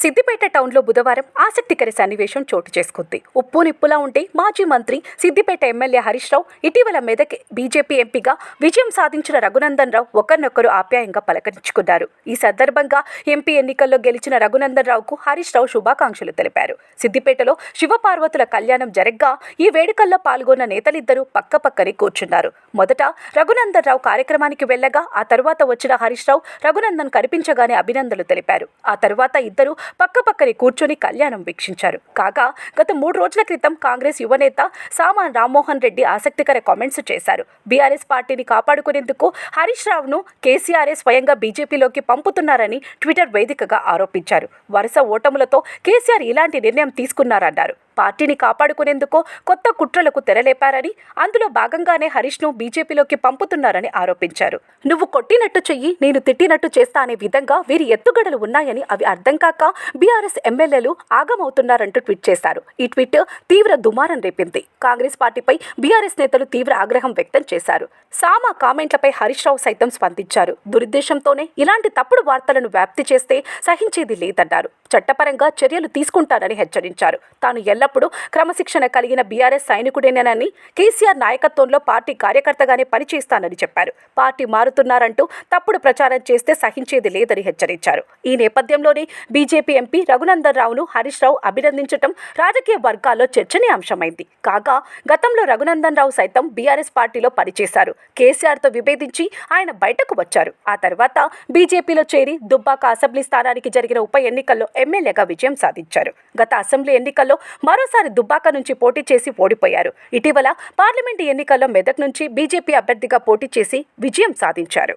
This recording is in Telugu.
సిద్దిపేట టౌన్లో బుధవారం ఆసక్తికర సన్నివేశం చోటు చేసుకుంది. ఉప్పు నిప్పులా ఉంటే మాజీ మంత్రి సిద్దిపేట ఎమ్మెల్యే హరీష్ రావు ఇటీవల మెదక్ బీజేపీ ఎంపీగా విజయం సాధించిన రఘునందన్ రావు ఒకరినొకరు ఆప్యాయంగా పలకరించుకున్నారు. ఈ సందర్భంగా ఎంపీ ఎన్నికల్లో గెలిచిన రఘునందన్ రావుకు హరీష్ రావు శుభాకాంక్షలు తెలిపారు. సిద్దిపేటలో శివపార్వతుల కళ్యాణం జరగ్గా ఈ వేడుకల్లో పాల్గొన్న నేతలిద్దరూ పక్కపక్కనే కూర్చున్నారు. మొదట రఘునందన్ రావు కార్యక్రమానికి వెళ్ళగా ఆ తర్వాత వచ్చిన హరీష్ రావు రఘునందన్ కనిపించగానే అభినందనలు తెలిపారు. ఆ తర్వాత ఇద్దరు పక్కపక్కనే కూర్చొని కళ్యాణం వీక్షించారు. కాగా గత మూడు రోజుల క్రితం కాంగ్రెస్ యువనేత సామాన్ రామ్మోహన్ రెడ్డి ఆసక్తికర కామెంట్స్ చేశారు. బీఆర్ఎస్ పార్టీని కాపాడుకునేందుకు హరీష్ రావును కేసీఆర్ఏ స్వయంగా బీజేపీలోకి పంపుతున్నారని ట్విట్టర్ వేదికగా ఆరోపించారు. వరుస ఓటములతో కేసీఆర్ ఇలాంటి నిర్ణయం తీసుకున్నారన్నారు. పార్టీని కాపాడుకునేందుకు కొత్త కుట్రలకు తెరలేపారని అందులో భాగంగానే హరీష్ను బీజేపీలోకి పంపుతున్నారని ఆరోపించారు. నువ్వు కొట్టినట్టు చెయ్యి నేను తిట్టినట్టు చేస్తా అనే విధంగా వీరి ఎత్తుగడలు ఉన్నాయని అవి అర్థం కాక బీఆర్ఎస్ ఎమ్మెల్యేలు ఆగమవుతున్నారంటూ ట్వీట్ చేశారు. ఈ ట్వీట్ తీవ్ర దుమారం రేపింది. కాంగ్రెస్ పార్టీపై బీఆర్ఎస్ నేతలు తీవ్ర ఆగ్రహం వ్యక్తం చేశారు. సామా కామెంట్లపై హరీష్ రావు సైతం స్పందించారు. దురుద్దేశంతోనే ఇలాంటి తప్పుడు వార్తలను వ్యాప్తి చేస్తే సహించేది లేదన్నారు. చట్టపరంగా చర్యలు తీసుకుంటానని హెచ్చరించారు. తాను ఎల్లప్పుడూ క్రమశిక్షణ కలిగిన బీఆర్ఎస్ సైనికుడేనని కేసీఆర్ నాయకత్వంలో పార్టీ కార్యకర్తగానే పనిచేస్తానని చెప్పారు. పార్టీ మారుతున్నారంటూ తప్పుడు ప్రచారం చేస్తే సహించేది లేదని హెచ్చరించారు. ఈ నేపథ్యంలోనే బీజేపీ ఎంపీ రఘునందన్ రావును హరీష్ రావు అభినందించడం రాజకీయ వర్గాల్లో చర్చనీయాంశమైంది. కాగా గతంలో రఘునందన్ రావు సైతం బీఆర్ఎస్ పార్టీలో పనిచేశారు. కేసీఆర్తో విభేదించి ఆయన బయటకు వచ్చారు. ఆ తర్వాత బీజేపీలో చేరి దుబ్బాక అసెంబ్లీ స్థానానికి జరిగిన ఉప ఎన్నికల్లో ఎమ్మెల్యేగా విజయం సాధించారు. గత అసెంబ్లీ ఎన్నికల్లో మరోసారి దుబ్బాక నుంచి పోటీ చేసి ఓడిపోయారు. ఇటీవల పార్లమెంటు ఎన్నికల్లో మెదక్ నుంచి బీజేపీ అభ్యర్థిగా పోటీ చేసి విజయం సాధించారు.